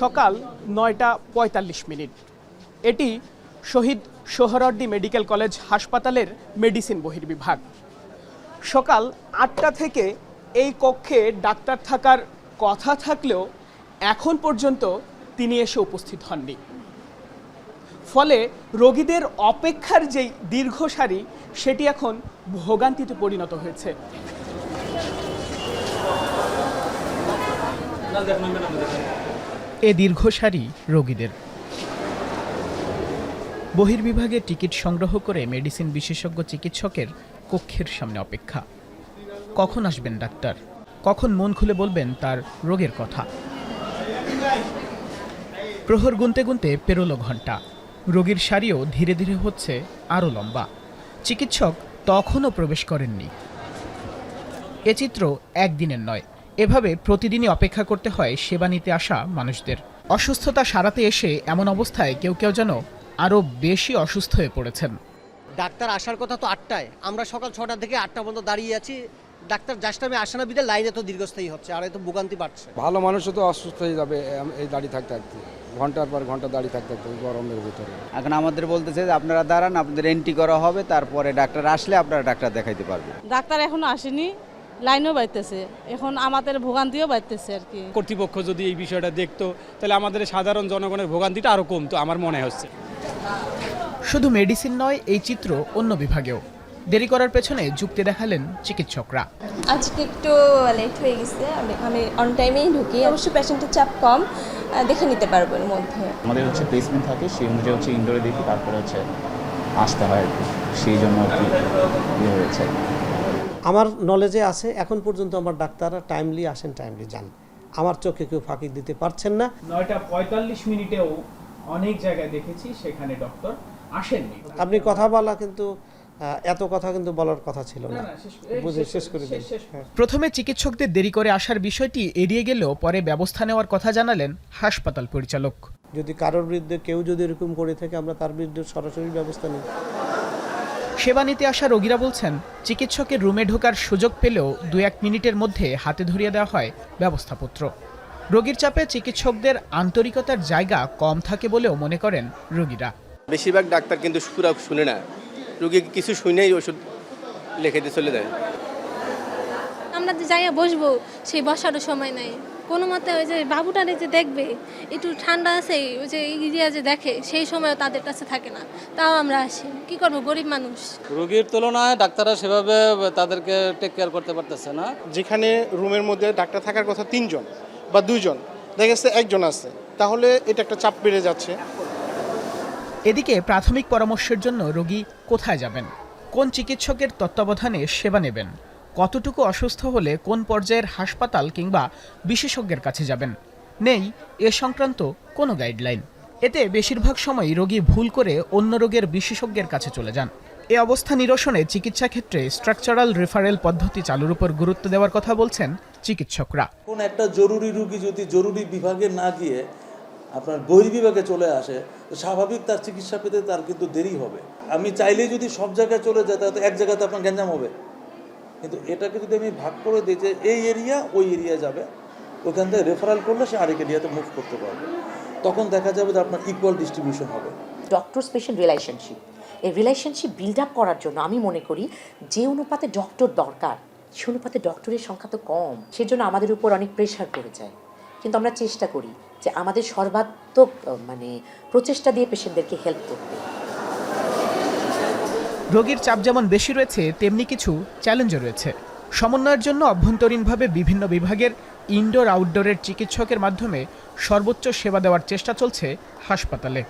সকাল নয়টা পঁয়তাল্লিশ মিনিট। এটি শহীদ সোহরওয়ার্দী মেডিকেল কলেজ হাসপাতালের মেডিসিন বহির্বিভাগ। সকাল আটটা থেকে এই কক্ষে ডাক্তার থাকার কথা থাকলেও এখন পর্যন্ত তিনি এসে উপস্থিত হননি। ফলে রোগীদের অপেক্ষার যেই দীর্ঘ সারি সেটি এখন ভোগান্তিতে পরিণত হয়েছে। এ দীর্ঘ সারি রোগীদের। বহির্বিভাগে টিকিট সংগ্রহ করে মেডিসিন বিশেষজ্ঞ চিকিৎসকের কক্ষের সামনে অপেক্ষা। কখন আসবেন ডাক্তার? কখন মন খুলে বলবেন তার রোগের কথা? প্রহর গুনতে গুনতে পেরোলো ঘণ্টা রোগীর সারিও ধীরে ধীরে হচ্ছে আরও লম্বা। চিকিৎসক তখনও প্রবেশ করেননি। এ চিত্র একদিনের নয় এভাবে প্রতিদিনই অপেক্ষা করতে হয় সেবা নিতে আসা মানুষদের। অসুস্থতা সারাতে এসে এমন অবস্থায় কেউ কেউ যেন আরও বেশি অসুস্থ হয়ে পড়েছেন। ডাক্তার আসার কথা তো আটটায়। আমরা সকাল ছটা থেকে আটটা পর্যন্ত দাঁড়িয়ে আছি। ডাক্তার জাস্ট আমি আসা না বিদে লাইনে তো দীর্ঘস্থায়ী হচ্ছে আর এত ভোগান্তি বাড়ছে। ভালো মানুষও তো অসুস্থ হয়ে যাবে এই দাঁড়িয়ে থাকতে থাকতে। ঘণ্টার পর ঘণ্টা দাঁড়িয়ে থাকতে থাকতে গরমের ভিতরে। এখন আমাদের বলতেছে যে আপনারা দাঁড়ান আপনাদের এন্ট্রি করা হবে তারপরে ডাক্তার আসলে আপনারা ডাক্তার দেখাইতে পারবেন। ডাক্তার এখনও আসেনি। লাইনও বাড়তেছে। এখন আমাদের ভোগান্তিও বাড়তেছে আর কি। কর্তৃপক্ষ যদি এই বিষয়টা দেখতো তাহলে আমাদের সাধারণ জনগণের ভোগান্তিটা আরও কমতো আমার মনে হচ্ছে। শুধু মেডিসিন নয় এই চিত্র অন্য বিভাগেও। দেরি করার পেছনে যুক্তি দেখালেন চিকিৎসকরা। আজকে একটু লেট হয়ে গেছে আমি আমি অন টাইমেই ঢুকি। অবশ্য পেশেন্টের চাপ কম দেখে নিতে পারব এর মধ্যে। আমাদের হচ্ছে প্লেসমেন্ট থাকে সেই অনুযায়ী হচ্ছে ইনডোরে দেখি তারপরে হচ্ছে আসতে হয় আর কি। সেই জন্য আর কি ইয়ে হয়েছে। আমার নলেজে আছে এখন পর্যন্ত আমার ডাক্তাররা টাইমলি আসেন টাইমলি যান। আমার চোখে কেউ ফাঁকি দিতে পারছেন না। নয়টা পঁয়তাল্লিশ মিনিটেও অনেক জায়গায় দেখেছি সেখানে ডক্টর আসেননি। আপনি কথা বলা কিন্তু এত কথা কিন্তু বলার কথা ছিল না। বুঝে শেষ করে দিন। হ্যাঁ। প্রথমে চিকিৎসকদের দেরি করে আসার বিষয়টি এড়িয়ে গেলেও পরে ব্যবস্থা নেওয়ার কথা জানালেন হাসপাতাল পরিচালক। যদি কারোর বিরুদ্ধে কেউ যদি এরকম করে থাকে আমরা তার বিরুদ্ধে সরাসরি ব্যবস্থা নিই সেবা নিতে আসা রোগীরা বলছেন, চিকিৎসকের রুমে ঢোকার সুযোগ পেলেও দু এক মিনিটের মধ্যে হাতে ধরিয়ে দেওয়া হয় ব্যবস্থাপত্র। রোগীর চাপে চিকিৎসকদের আন্তরিকতার জায়গা কম থাকে বলেও মনে করেন রোগীরা। বেশিরভাগ ডাক্তার কিন্তু শুনে না। রোগী কিছু শুনেই ওষুধ লেখে দিয়ে চলে যায়। আমরা যে যাইয়া বসবো সেই বসারও সময় নাই। কোনো মতে ওই যে বাবুটারে যে দেখবে একটু ঠান্ডা আছে ওই যে ইরিয়া যে দেখে সেই সময়ও তাদের কাছে থাকে না। তাও আমরা আসি। কি করব গরিব মানুষ? রোগীর তুলনায় ডাক্তাররা সেভাবে তাদেরকে টেক কেয়ার করতে পারতেছে না। যেখানে রুমের মধ্যে ডাক্তার থাকার কথা তিনজন বা দুইজন দেখা যাচ্ছে একজন আছে। তাহলে এটা একটা চাপ বেড়ে যাচ্ছে। এদিকে প্রাথমিক পরামর্শের জন্য রোগী কোথায় যাবেন? কোন চিকিৎসকের তত্ত্বাবধানে সেবা নেবেন? কতটুকু অসুস্থ হলে কোন পর্যায়ের হাসপাতাল কিংবা বিশেষজ্ঞের কাছে যাবেন? নেই, এ সংক্রান্ত কোনো গাইডলাইন। এতে বেশিরভাগ সময়ই রোগী ভুল করে অন্য রোগের বিশেষজ্ঞের কাছে চলে যান। এ অবস্থা নিরসনে চিকিৎসা ক্ষেত্রে স্ট্রাকচারাল রেফারেল পদ্ধতি চালুর উপর গুরুত্ব দেওয়ার কথা বলছেন চিকিৎসকরা। কোন একটা জরুরি রুগী যদি জরুরি বিভাগে না গিয়ে আপনার বহির্বিভাগে চলে আসে, তো স্বাভাবিক তার চিকিৎসা পেতে তার কিন্তু দেরি হবে। আমি চাইলেই যদি সব জায়গায় চলে যায়, তাহলে এক জায়গাতে আপনার গ্যাঞ্জাম হবে। কিন্তু এটাকে যদি আমি ভাগ করে দিই যে এই এরিয়া ওই এরিয়া যাবে, ওখান থেকে রেফারেল করলে সে আরেক এরিয়াতে মুভ করতে পারবে। তখন দেখা যাবে যে আপনার ইকুয়াল ডিস্ট্রিবিউশন হবে। ডক্টর পেশেন্ট রিলেশনশিপ এই রিলেশনশিপ বিল্ড আপ করার জন্য আমি মনে করি যে অনুপাতে ডক্টর দরকার, সে অনুপাতে ডক্টরের সংখ্যা তো কম, সেজন্য আমাদের উপর অনেক প্রেশার পড়ে যায়। কিন্তু আমরা চেষ্টা করি যে আমাদের সর্বাত্মক মানে প্রচেষ্টা দিয়ে পেশেন্টদেরকে হেল্প করতে। রোগীর চাপ যেমন বেশি রয়েছে, তেমনি কিছু চ্যালেঞ্জও রয়েছে। সমন্বয়ের জন্য অভ্যন্তরীণভাবে বিভিন্ন বিভাগের ইনডোর, আউটডোরের চিকিৎসকের মাধ্যমে সর্বোচ্চ সেবা দেওয়ার চেষ্টা চলছে হাসপাতালে।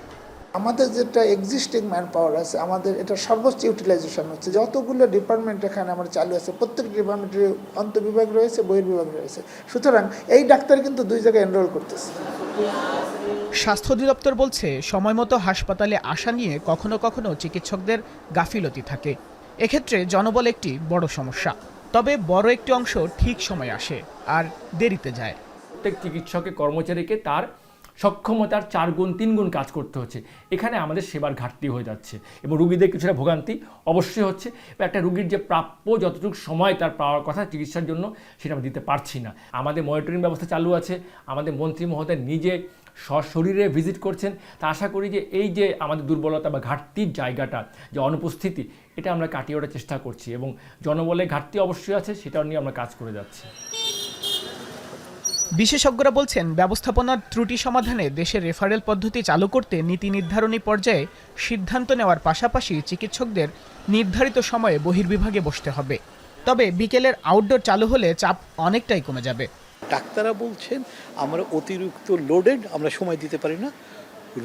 আমাদের যেটা এক্সিস্টিং ম্যান পাওয়ার আছে, আমাদের এটা সর্বোচ্চ ইউটিলাইজেশন হচ্ছে। যতগুলো ডিপার্টমেন্ট এখানে আমার চালু আছে প্রত্যেক ডিপার্টমেন্টের অন্তর্বিভাগ রয়েছে, বহির্বিভাগ রয়েছে। সুতরাং এই ডাক্তার কিন্তু দুই জায়গায় এনরোল করতেছে। স্বাস্থ্য অধিদপ্তর বলছে সময়মতো হাসপাতালে আসা নিয়ে কখনো কখনো চিকিৎসকদের গাফিলতি থাকে। এক্ষেত্রে জনবল একটি বড় সমস্যা। তবে বড় একটি অংশ ঠিক সময় আসে আর দেরিতে যায়। প্রত্যেক চিকিৎসকের কর্মচারীকে তার সক্ষমতার চার গুণ, তিন গুণ কাজ করতে হচ্ছে। এখানে আমাদের সেবার ঘাটতি হয়ে যাচ্ছে এবং রুগীদের কিছুটা ভোগান্তি অবশ্যই হচ্ছে। একটা রুগীর যে প্রাপ্য যতটুকু সময় তার পাওয়ার কথা চিকিৎসার জন্য সেটা আমরা দিতে পারছি না। আমাদের মনিটরিং ব্যবস্থা চালু আছে। আমাদের মন্ত্রী মহোদয় নিজে সশরীরে ভিজিট করছেন, তা আশা করি যে এই যে আমাদের দুর্বলতা বা ঘাটতির জায়গাটা, যে অনুপস্থিতি, এটা আমরা কাটিয়ে ওঠার চেষ্টা করছি এবং জনবলে ঘাটতি অবশ্যই আছে সেটা নিয়ে আমরা কাজ করে যাচ্ছি। বিশেষজ্ঞরা বলছেন, ব্যবস্থাপনার ত্রুটি সমাধানে দেশের রেফারেল পদ্ধতি চালু করতে নীতি নির্ধারণী পর্যায়ে সিদ্ধান্ত নেওয়ার পাশাপাশি চিকিৎসকদের নির্ধারিত সময়ে বহির্বিভাগে বসতে হবে। তবে বিকেলের আউটডোর চালু হলে চাপ অনেকটাই কমে যাবে। ডাক্তাররা বলছেন, আমরা অতিরিক্ত লোডেড আমরা সময় দিতে পারি না।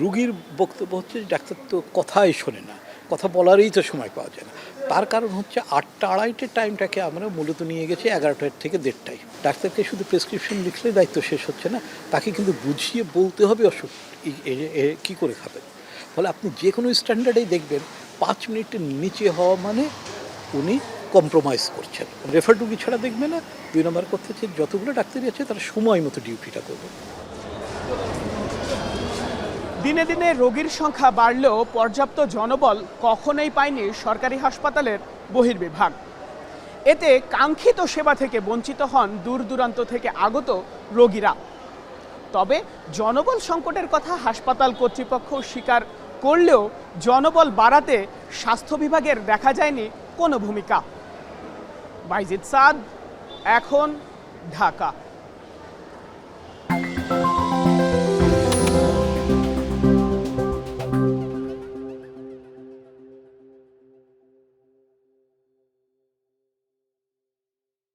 রুগীর বক্তব্য হচ্ছে ডাক্তার তো কথাই শোনে না, কথা বলারই তো সময় পাওয়া যায় না। তার কারণ হচ্ছে আটটা আড়াইটের টাইমটাকে আমরা মূলত নিয়ে গেছি এগারোটার থেকে দেড়টায়। ডাক্তারকে শুধু প্রেসক্রিপশন লিখলে দায়িত্ব শেষ হচ্ছে না, তাকে কিন্তু বুঝিয়ে বলতে হবে অসুখ কী করে খাবেন ফলে আপনি যে কোনো স্ট্যান্ডার্ডেই দেখবেন, পাঁচ মিনিটের নিচে হওয়া মানে উনি কম্প্রোমাইজ করছেন। রেফার রুগী ছাড়া দেখবে না? দুই নম্বর কথা হচ্ছে, যতগুলো ডাক্তারি আছে, তারা সময় মতো ডিউটিটা করবে। দিনে দিনে রোগীর সংখ্যা বাড়লেও পর্যাপ্ত জনবল কখনোই পায়নি সরকারি হাসপাতালের বহির্বিভাগ। এতে কাঙ্ক্ষিত সেবা থেকে বঞ্চিত হন দূর দূরান্ত থেকে আগত রোগীরা। তবে জনবল সংকটের কথা হাসপাতাল কর্তৃপক্ষ স্বীকার করলেও জনবল বাড়াতে স্বাস্থ্য বিভাগের দেখা যায়নি কোনো ভূমিকা। বাইজিদ সাদ এখন ঢাকা।